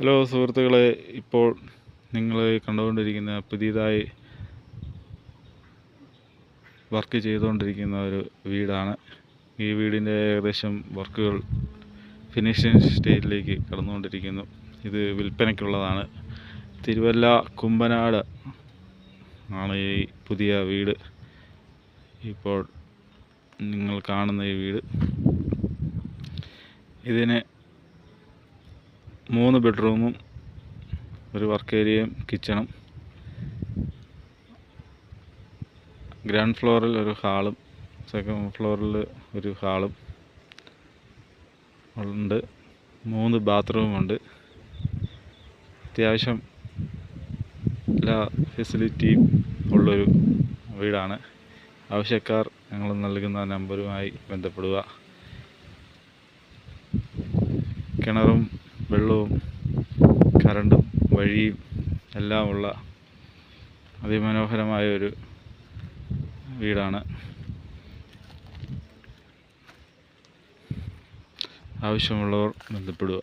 Hello സുഹൃത്തുക്കളെ ഇപ്പോൾ നിങ്ങൾ കണ്ടുകൊണ്ടിരിക്കുന്ന പുതിയതായി വർക്ക് ചെയ്തുകൊണ്ടിരിക്കുന്ന ഒരു വീടാണ്. ഈ വീടിന്റെ ഏകദേശം വർക്കുകൾ ഫിനിഷിംഗ് സ്റ്റേജിലേക്ക് കടന്നുകൊണ്ടിരിക്കുന്നു. ഇത് വിൽപ്പനയ്ക്കുള്ളതാണ്. തിരുവല്ല കുമ്പനാട് ആണ് ഈ പുതിയ വീട്. ഇപ്പോൾ നിങ്ങൾ കാണുന്ന ഈ വീട്. ഇതിന് മൂന്ന് ബെഡ്റൂമും ഒരു വർക്ക് ഏരിയയും കിച്ചണും. ഗ്രൗണ്ട് ഫ്ലോറിൽ ഒരു ഹാളും സെക്കൻഡ് ഫ്ലോറിൽ ഒരു ഹാളും ഉണ്ട്. മൂന്ന് ബാത്റൂമുണ്ട് അത്യാവശ്യം എല്ലാ ഫെസിലിറ്റിയും ഉള്ളൊരു വീടാണ്. ആവശ്യക്കാർ ഞങ്ങൾ നൽകുന്ന നമ്പറുമായി ബന്ധപ്പെടുക. കിണറും വെള്ളവും കറണ്ടും വഴിയും എല്ലാമുള്ള അതിമനോഹരമായ ഒരു വീടാണ്. ആവശ്യമുള്ളവർ ബന്ധപ്പെടുക.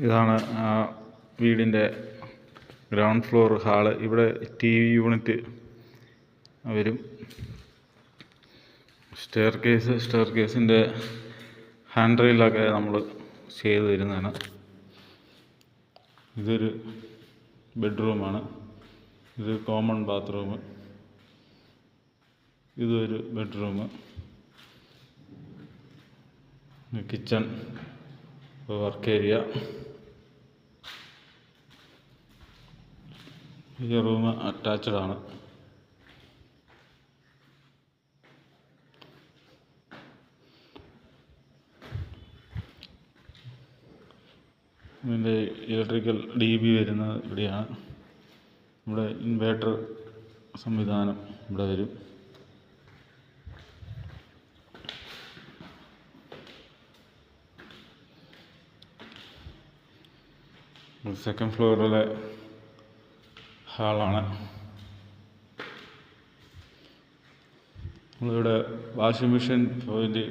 ഇതാണ് ആ വീടിന്റെ ഗ്രൗണ്ട് ഫ്ലോർ ഹാൾ. ഇവിടെ ടി വി യൂണിറ്റ് വരും. സ്റ്റെയർ കേസ് സ്റ്റെയർ കേസിന്റെ ഹാൻഡ് റെയിലൊക്കെ നമ്മൾ ചെയ്ത് തരുന്നതാണ് ഇതൊരു ബെഡ്റൂമാണ്. ഇത് കോമൺ ബാത്റൂം. ഇതൊരു ബെഡ്റൂം. Kitchen work area. ഈ റൂം അറ്റാച്ച്ഡ് ആണ്. ഇതിന്റെ ഇലക്ട്രിക്കൽ ഡി ബി വരുന്നത് ഇവിടെയാണ്. ഇവിടെ ഇൻവേർട്ടർ സംവിധാനം ഇവിടെ വരും. സെക്കൻഡ് ഫ്ലോറിലെ ഹാളാണ്. നമ്മളിവിടെ വാഷിംഗ് മെഷീൻ പോയിന്റ്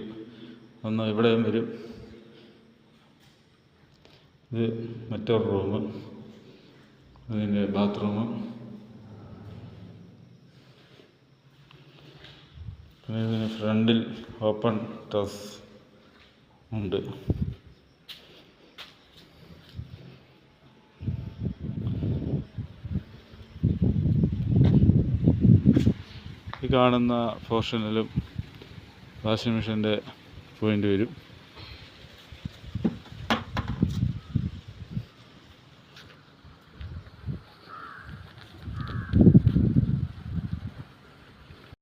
ഒന്ന് ഇവിടെയും വരും. ഇത് മറ്റൊരു റൂമ് അതിന്റെ ബാത്റൂമ് പിന്നെ ഇതിന് ഫ്രണ്ടിൽ ഓപ്പൺ ടെസ് ഉണ്ട്. ഈ കാണുന്ന പോർഷനിലും വാഷിംഗ് മെഷീന്റെ പോയിന്റ് വരും.